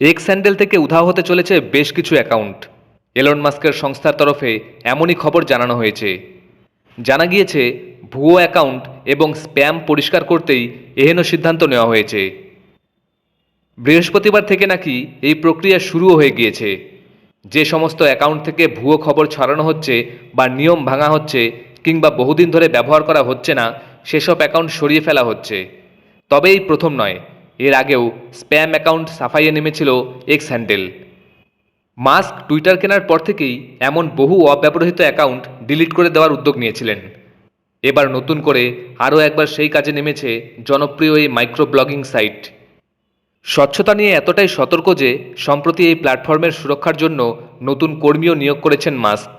X sandal থেকে উধাও হতে চলেছে বেশ কিছু অ্যাকাউন্ট এলন মাস্কের সংস্থার তরফে এমনই খবর জানানো হয়েছে। জানা গিয়েছে, ভুয়ো অ্যাকাউন্ট এবং স্প্যাম পরিষ্কার করতেই এহেন সিদ্ধান্ত নেওয়া হয়েছে। বৃহস্পতিবার থেকে নাকি এই প্রক্রিয়া শুরুও হয়ে গিয়েছে। যে সমস্ত অ্যাকাউন্ট থেকে ভুয়ো খবর ছড়ানো হচ্ছে বা নিয়ম ভাঙা হচ্ছে কিংবা বহুদিন ধরে ব্যবহার করা হচ্ছে না, সেসব অ্যাকাউন্ট সরিয়ে ফেলা হচ্ছে। তবে এই প্রথম নয়। এর আগেও স্প্যাম অ্যাকাউন্ট সাফাইয়ে নেমেছিল এক্স হ্যান্ডেল। মাস্ক টুইটার কেনার পর থেকেই এমন বহু অব্যবহৃত অ্যাকাউন্ট ডিলিট করে দেওয়ার উদ্যোগ নিয়েছিলেন। এবার নতুন করে আরও একবার সেই কাজে নেমেছে জনপ্রিয় এই মাইক্রো ব্লগিং সাইট। স্বচ্ছতা নিয়ে এতটাই সতর্ক যে, সম্প্রতি এই প্ল্যাটফর্মের সুরক্ষার জন্য নতুন কর্মীও নিয়োগ করেছেন মাস্ক।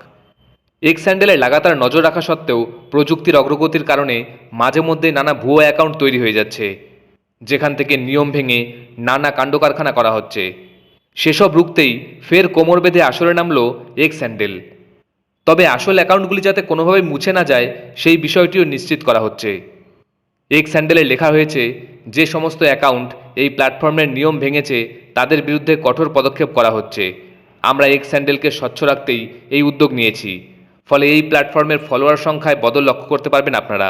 এক্স স্যান্ডেলে লাগাতার নজর রাখা সত্ত্বেও প্রযুক্তির অগ্রগতির কারণে মাঝে মধ্যে নানা ভুয়ো অ্যাকাউন্ট তৈরি হয়ে যাচ্ছে। যেখান থেকে নিয়ম ভেঙে নানা কাণ্ডকারখানা করা হচ্ছে। সেসব রুখতেই ফের কোমর বেঁধে আসরে নামলো এক্স স্যান্ডেল তবে আসল অ্যাকাউন্টগুলি যাতে কোনোভাবে মুছে না যায়, সেই বিষয়টিও নিশ্চিত করা হচ্ছে। এক্স স্যান্ডেলে লেখা হয়েছে, যে সমস্ত অ্যাকাউন্ট এই প্ল্যাটফর্মের নিয়ম ভেঙেছে, তাদের বিরুদ্ধে কঠোর পদক্ষেপ করা হচ্ছে। আমরা এক্স স্যান্ডেলকে স্বচ্ছ রাখতেই এই উদ্যোগ নিয়েছি। ফলে এই প্ল্যাটফর্মের ফলোয়ার সংখ্যায় বদল লক্ষ্য করতে পারবেন আপনারা।